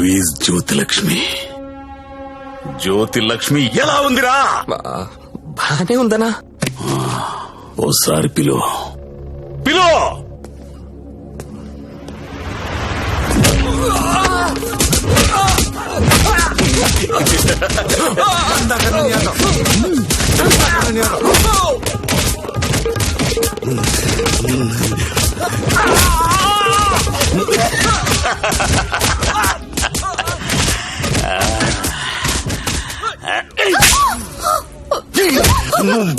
వీజ్ జ్యోతిలక్ష్మి. జ్యోతిలక్ష్మి ఎలా ఉందిరా? బానే ఉందనా ఓసారి పిలు. పిలు!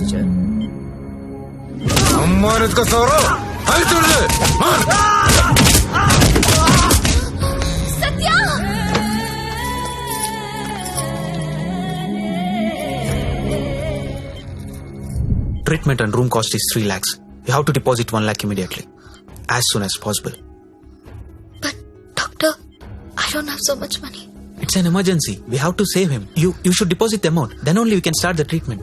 ఆ? అమ్మాని ఎత్తుకొస్తావరు అది చూడదు Satya Treatment and room cost is 3 lakhs. You have to deposit 1 lakh immediately. As soon as possible. But doctor I don't have so much money It's an emergency. We have to save him. You you should deposit the amount. Then only we can start the treatment.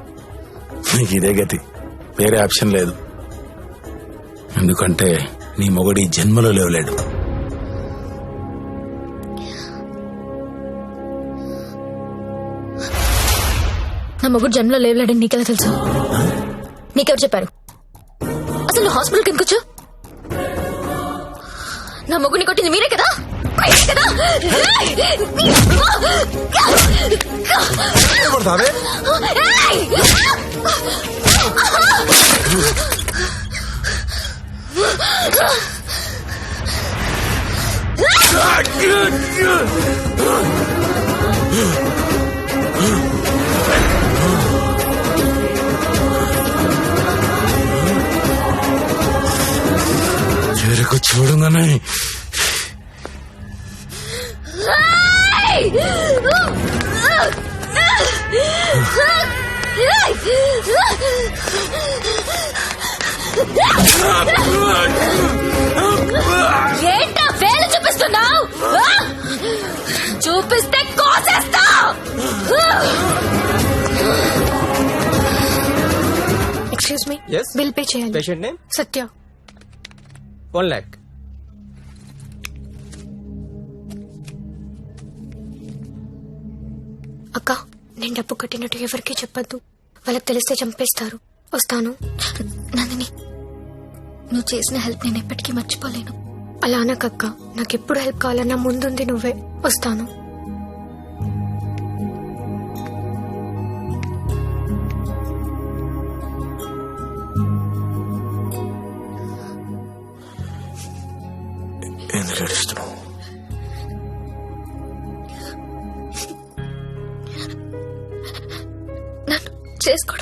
నీకు ఇదే గతి. వేరే option లేదు. ఎందుకంటే నీ మొగడి జన్మలో లేవలేడు. నా మొగుడు జన్మలో లేవలేడని నీకెలా తెలుసు? నీకెవరు చెప్పారు? అసలు నువ్వు హాస్పిటల్కి ఎందుకు నా మొగుడిని కొట్టింది మీరే కదా? మీరే కదా? చెరుకు చూడంగానే! ఏంటా వేలు చూపిస్తున్నావు? చూపిస్తే కోసేస్తా! Excuse me Yes? Bill pay patient name Satya. One lakh అక్క నేను డబ్బు కట్టినట్టు ఎవరికీ చెప్పద్దు. వాళ్ళకి తెలిస్తే చంపేస్తారు. వస్తాను. నందిని నువ్వు చేసిన హెల్ప్ నేను ఎప్పటికీ మర్చిపోలేను. అలా అనకక్క నాకు ఎప్పుడు హెల్ప్ కావాలన్నా ముందుంది నువ్వే. వస్తాను.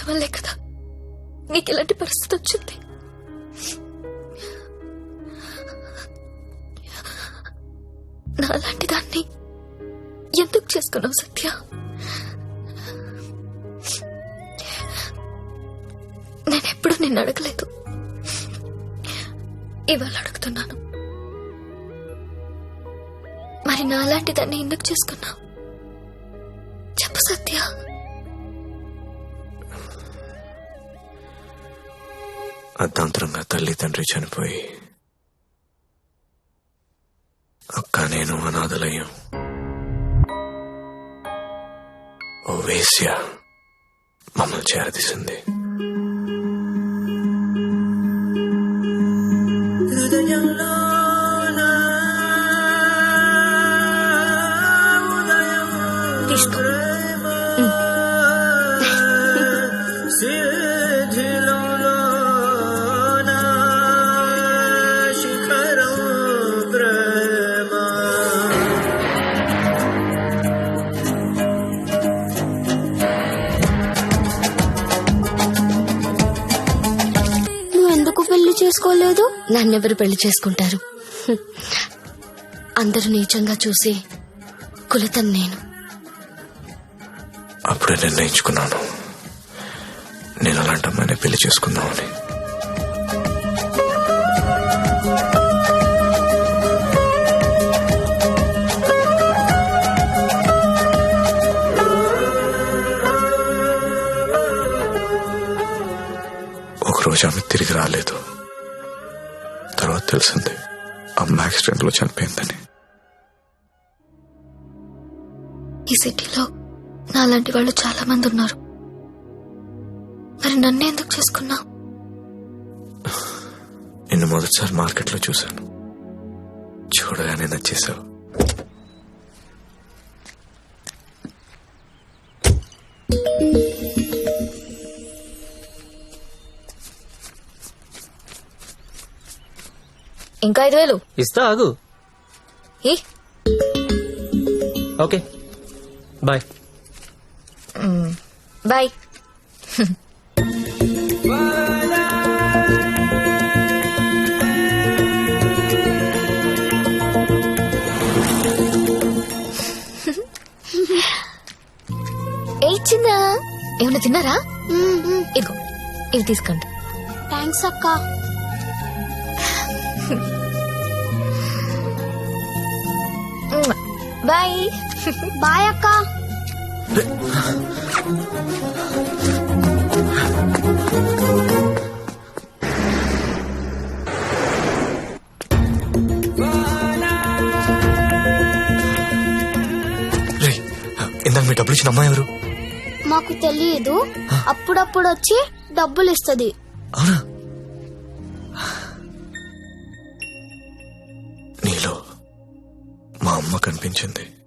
వల్లే కదా. నీకు ఇలాంటి పరిస్థితి వచ్చింది? నాలాంటి దాన్ని ఎందుకు చేసుకున్నావు సత్య? నేనెప్పుడు నిన్ను అడగలేదు. ఇవాళ అడుగుతున్నాను. మరి నాలాంటి దాన్ని ఎందుకు చేసుకున్నావు? చెప్పు సత్య. అర్ధాంతరంగా తల్లి తండ్రి చనిపోయి అక్క నేను అనాథలయ్యాం. ఓ వేశ్య మమ్మల్ని చేరదీసింది. చేసుకోలేదు నన్నెవరు పెళ్ళి చేసుకుంటారు. అందరూ నీచంగా చూసి కులతం నేను. అప్పుడే నిర్ణయించుకున్నాను. నేను అలాంటి అమ్మాయిని పెళ్ళి చేసుకుందామని. ఒకరోజు ఆమె తిరిగి రాలేదు. తెలిసింది అమ్మ యాక్సిడెంట్లో చనిపోయిందని ఈ సిటీలో నాలాంటి వాళ్ళు చాలా మంది ఉన్నారు. మరి నన్ను ఎందుకు చేసుకున్నావు? నిన్ను మొదటిసారి మార్కెట్లో చూశాను. చూడగానే నచ్చేసావు ఇంకా ఐదు వేలు. ఇస్తా ఆగు. ఏ? ఓకే. బాయ్. బాయ్. ఏ ఏమన్నా తిన్నారా? ఇదిగో ఇవి తీసుకోండి. థ్యాంక్స్ అక్క. బాయ్. బాయ్ అక్క. ఇందాక మీ డబ్బులు ఇచ్చిన అమ్మాయి ఎవరు? మాకు తెలియదు. అప్పుడప్పుడు వచ్చి డబ్బులు ఇస్తుంది. అవునా? నీలో మా అమ్మ కనిపించింది